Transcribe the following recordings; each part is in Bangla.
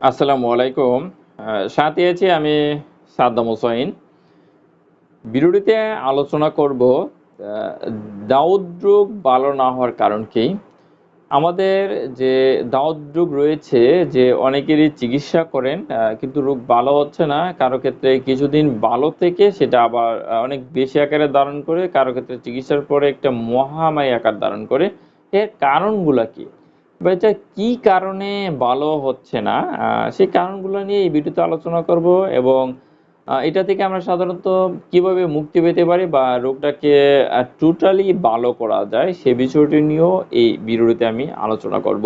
আসসালামু আলাইকুম। সাথে আছি আমি সাদ্দাম হোসাইন ভিডিওটিতে আলোচনা করব দাউদ ভালো না হওয়ার কারণ কি? আমাদের যে দাউদ রয়েছে, যে অনেকেরই চিকিৎসা করেন কিন্তু রোগ ভালো হচ্ছে না, কারও ক্ষেত্রে কিছুদিন ভালো থেকে সেটা আবার অনেক বেশি আকারে ধারণ করে, কারও ক্ষেত্রে চিকিৎসার পরে একটা মহামারী আকার ধারণ করে। এর কারণগুলো কি? বা এটা কি কারণে ভালো হচ্ছে না? সেই কারণগুলো নিয়ে এই ভিডিওতে আলোচনা করব এবং এটা থেকে আমরা সাধারণত কীভাবে মুক্তি পেতে পারি বা রোগটাকে টোটালি ভালো করা যায় সে বিষয়টি নিয়েও এই ভিডিওতে আমি আলোচনা করব।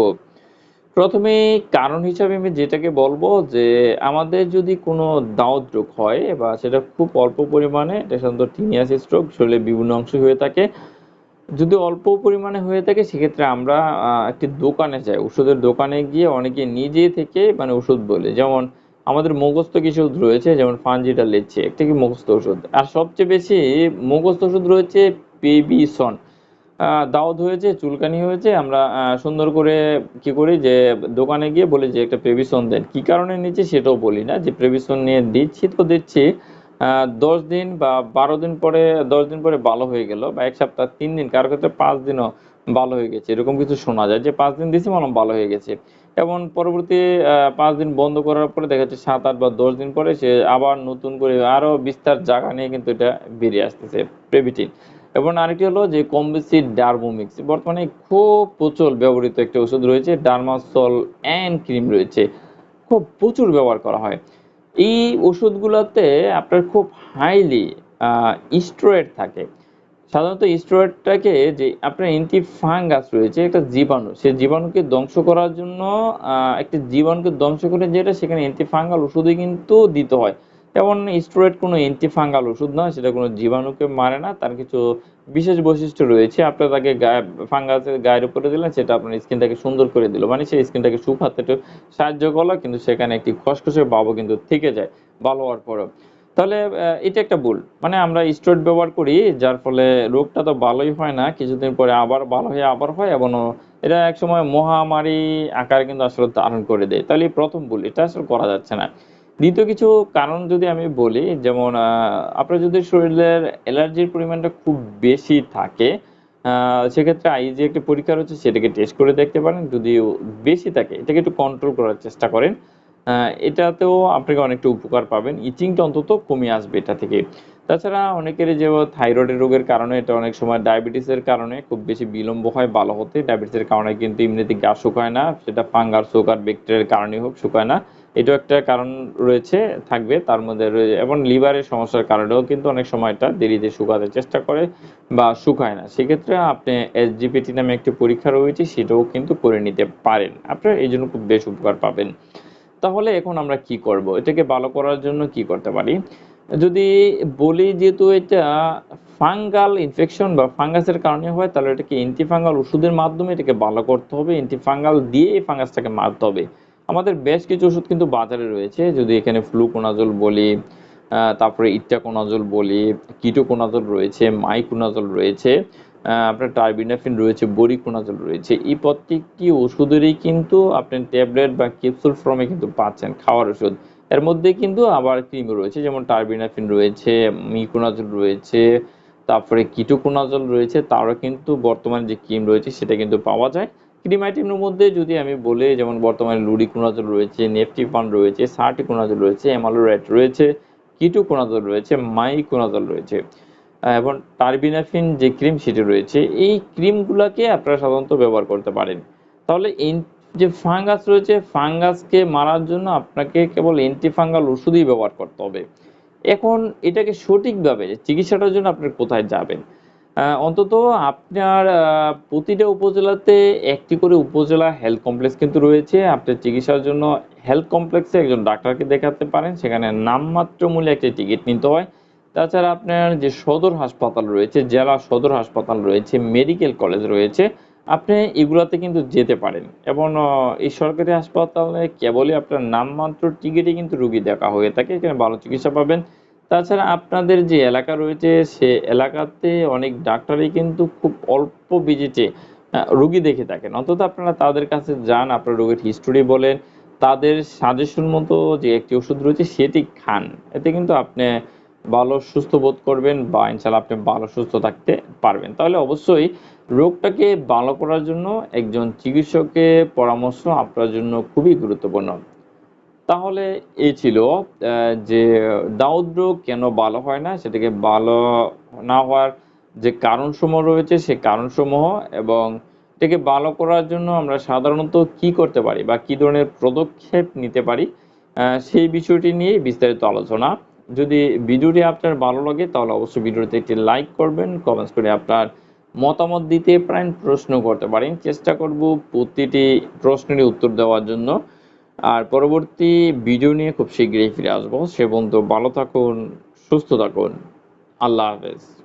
প্রথমে কারণ হিসাবে আমি যেটাকে বলব যে, আমাদের যদি কোনো দাউদ রোগ হয় বা সেটা খুব অল্প পরিমাণে, এটা সাধারণত টিনিয়াস স্ট্রোক শরীরের বিভিন্ন অংশ হয়ে থাকে যদি অল্প পরিমাণে হয়ে থাকে, সেক্ষেত্রে আমরা একটি দোকানে যাই। ওষুধের দোকানে গিয়ে অনেকে নিজে থেকে মানে ওষুধ বলে। যেমন আমাদের মুখস্থ কিছু ওষুধ রয়েছে, যেমন ফানজিটা লেচ্ছে একটা কি মুখস্থ ওষুধ। আর সবচেয়ে বেশি মুখস্থ ওষুধ রয়েছে পেবিসন দাউদ হয়েছে, চুলকানি হয়েছে। আমরা সুন্দর করে কি করি যে, দোকানে গিয়ে বলি যে, একটা প্রেবিসন দেন। কি কারণে নিচ্ছি সেটাও বলি না। যে প্রেবিসন নিয়ে দিচ্ছি তো দিচ্ছি দশ দিন বা বারো দিন পরে, দশ দিন পরে ভালো হয়ে গেল বা এক সপ্তাহ, তিন দিন, কারও ক্ষেত্রে পাঁচ দিনও ভালো হয়ে গেছে। এরকম কিছু শোনা যায় যে পাঁচ দিন দিছি মনে ভালো হয়ে গেছে। এবং পরবর্তী পাঁচ দিন বন্ধ করার পরে দেখা যাচ্ছে সাত, আট বা দশ দিন পরে সে আবার নতুন করে আরও বিস্তার জায়গা নিয়ে কিন্তু এটা বেরিয়ে আসতেছে প্রেবিটিন এবং আরেকটি হলো যে কম বেশি ডার্বোমিক্স বর্তমানে খুব প্রচুর ব্যবহৃত একটা ওষুধ রয়েছে, ডার্মাসল অ্যান্ড ক্রিম রয়েছে। খুব প্রচুর ব্যবহার করা হয়। এই ওষুধগুলোতে আপনার খুব হাইলি স্টেরয়েড থাকে। সাধারণত স্টেরয়েডটাকে যে আপনার অ্যান্টি ফাঙ্গাস রয়েছে, একটা জীবাণু সেই জীবাণুকে ধ্বংস করার জন্য একটি জীবাণুকে ধ্বংস করে যেটা সেখানে অ্যান্টি ফাঙ্গাল ওষুধই কিন্তু দিতে হয়। যেমন স্টেরয়েড কোনো অ্যান্টি ফাঙ্গাল ওষুধ নয়, সেটা কোনো জীবাণুকে মারে না, তার কিছু বিশেষ বৈশিষ্ট্য রয়েছে। আপনার তাকে গায়ে ফাঙ্গাসের গায়ের উপরে দিলেন, সেটা আপনার স্কিনটাকে সুন্দর করে দিল। মানে সেই স্কিনটাকে শুকাতে সাহায্য করল, কিন্তু সেখানে একটি খসখসে ভাবও কিন্তু থেকে যায়, ভালো হওয়ার পরেও। তাহলে এটা একটা ভুল। মানে আমরা স্টেরয়েড ব্যবহার করি, যার ফলে রোগটা তো ভালোই হয় না, কিছুদিন পরে আবার ভালো হয়ে আবার হয়, এবং এটা একসময় মহামারী আকারে কিন্তু আসলে ধারণ করে দেয়। তাহলে প্রথম ভুল, এটা আসলে করা যাচ্ছে না। দ্বিতীয় কিছু কারণ যদি আমি বলি, যেমন আপনার যদি শরীরের অ্যালার্জির পরিমাণটা খুব বেশি থাকে সেক্ষেত্রে আইজি একটা পরীক্ষা রয়েছে, সেটাকে টেস্ট করে দেখতে পারেন। যদি বেশি থাকে, এটাকে একটু কন্ট্রোল করার চেষ্টা করেন এটাতেও আপনাকে অনেকটা উপকার পাবেন। ইচিংটা অন্তত কমে আসবে এটা থেকে। তাছাড়া অনেকের যে থাইরয়েড রোগের কারণে, এটা অনেক সময় ডায়াবেটিসের কারণে খুব বেশি বিলম্ব হয়, ভালো হতে। ডায়াবেটিসের কারণে কিন্তু ইমনিতে গা শুকায় না, সেটা ফাঙ্গার সুগার ব্যাকটেরিয়ার কারণে হোক, শুকায় না। এটাও একটা কারণ রয়েছে, থাকবে। তার মধ্যে রয়েছে এবং লিভারের সমস্যার কারণেও কিন্তু অনেক সময় এটা দেরিতে শুকাতে চেষ্টা করে বা শুকায় না। সেক্ষেত্রে আপনি এসজিপিটি নামে একটি পরীক্ষা রয়েছে, সেটাও কিন্তু করে নিতে পারেন। আপনার এই জন্য খুব বেশ উপকার পাবেন। তাহলে এখন আমরা কি করব? এটাকে ভালো করার জন্য কি করতে পারি? যদি বলি যেহেতু এটা ফাঙ্গাল ইনফেকশন বা ফাঙ্গাসের কারণে হয়, তাহলে এটাকে অ্যান্টিফাঙ্গাল ওষুধের মাধ্যমে এটাকে ভালো করতে হবে। অ্যান্টিফাঙ্গাল দিয়ে এই ফাঙ্গাসটাকে মারতে হবে। আমাদের বেশ কিছু ওষুধ কিন্তু বাজারে রয়েছে। যদি এখানে ফ্লুকোনাজল বলি তারপরে ইট্টাকোনাজল বলি কিটোকোনাজল রয়েছে মাইকোনাজল রয়েছে আপনার টার্বিনাফিন রয়েছে বরিকোনাজল রয়েছে। এই প্রত্যেকটি ওষুধেরই কিন্তু আপনি ট্যাবলেট বা ক্যাপসুল ফর্মে কিন্তু পাচ্ছেন খাওয়ার ওষুধ। এর মধ্যে কিন্তু আবার ক্রিম রয়েছে, যেমন টার্বিনাফিন রয়েছে মিকোনাজল রয়েছে, তারপরে কিটোকোনাজল রয়েছে, তারও কিন্তু বর্তমানে যে ক্রিম রয়েছে সেটা কিন্তু পাওয়া যায়। ক্রিম আইটেমের মধ্যে যদি আমি বলি, যেমন বর্তমানে লুডিকোনাজল রয়েছে নেফটিফান রয়েছে, সার্টিকোনাজল রয়েছে অ্যামালোরাইট রয়েছে কিটু কিটোকোনাজল রয়েছে, মাইকোনাজল রয়েছে। এবং টার্বিনাফিন যে ক্রিম সেটি রয়েছে, এই ক্রিমগুলোকে আপনারা সাধারণত ব্যবহার করতে পারেন। তাহলে যে ফাঙ্গাস রয়েছে, ফাঙ্গাসকে মারার জন্য আপনাকে কেবল অ্যান্টিফাঙ্গাল ওষুধই ব্যবহার করতে হবে। এখন এটাকে সঠিকভাবে চিকিৎসাটার জন্য আপনি কোথায় যাবেন? অন্তত আপনার প্রতিটা উপজেলাতে একটি করে উপজেলা হেলথ কমপ্লেক্স কিন্তু রয়েছে। আপনার চিকিৎসার জন্য হেলথ কমপ্লেক্সে একজন ডাক্তারকে দেখাতে পারেন, সেখানে নামমাত্র মূল্যে একটি টিকিট নিতে হয়। তাছাড়া আপনার যে সদর হাসপাতাল রয়েছে, জেলা সদর হাসপাতাল রয়েছে মেডিকেল কলেজ রয়েছে, আপনি এগুলাতে কিন্তু যেতে পারেন। এবং এই সরকারি হাসপাতালে কেবলই আপনার নামমাত্র টিকিটে কিন্তু রুগী দেখা হয়ে থাকে, এখানে ভালো চিকিৎসা পাবেন। তাছাড়া আপনাদের যে এলাকা রয়েছে, সে এলাকাতে অনেক ডাক্তারই কিন্তু খুব অল্প ভিজিটে রুগী দেখে থাকেন। অন্তত আপনারা তাদের কাছে যান, আপনার রোগীর হিস্টোরি বলেন, তাদের সাজেশন মতো যে একটি ওষুধ রয়েছে সেটি খান। এতে কিন্তু আপনি ভালো সুস্থ বোধ করবেন বা ইনশাল্লাহ আপনি ভালো সুস্থ থাকতে পারবেন। তাহলে অবশ্যই রোগটাকে ভালো করার জন্য একজন চিকিৎসকের পরামর্শ আপনার জন্য খুবই গুরুত্বপূর্ণ। তাহলে এই ছিল যে দাউদ রোগ কেন ভালো হয় না, সেটাকে ভালো না হওয়ার যে কারণসমূহ রয়েছে সেই কারণসমূহ এবং এটাকে ভালো করার জন্য আমরা সাধারণত কি করতে পারি বা কি ধরনের পদক্ষেপ নিতে পারি সেই বিষয়টি নিয়ে বিস্তারিত আলোচনা। যদি ভিডিওটি আপনার ভালো লাগে, তাহলে অবশ্যই ভিডিওতে একটি লাইক করবেন কমেন্টস করে আপনার মতামত দিতে পারেন, প্রশ্ন করতে পারেন। চেষ্টা করব প্রতিটি প্রশ্নেরই উত্তর দেওয়ার জন্য। আর পরবর্তী ভিডিও নিয়ে খুব শীঘ্রই ফিরে আসব। সে বন্ধু ভালো থাকুন, সুস্থ থাকুন। আল্লাহ হাফেজ।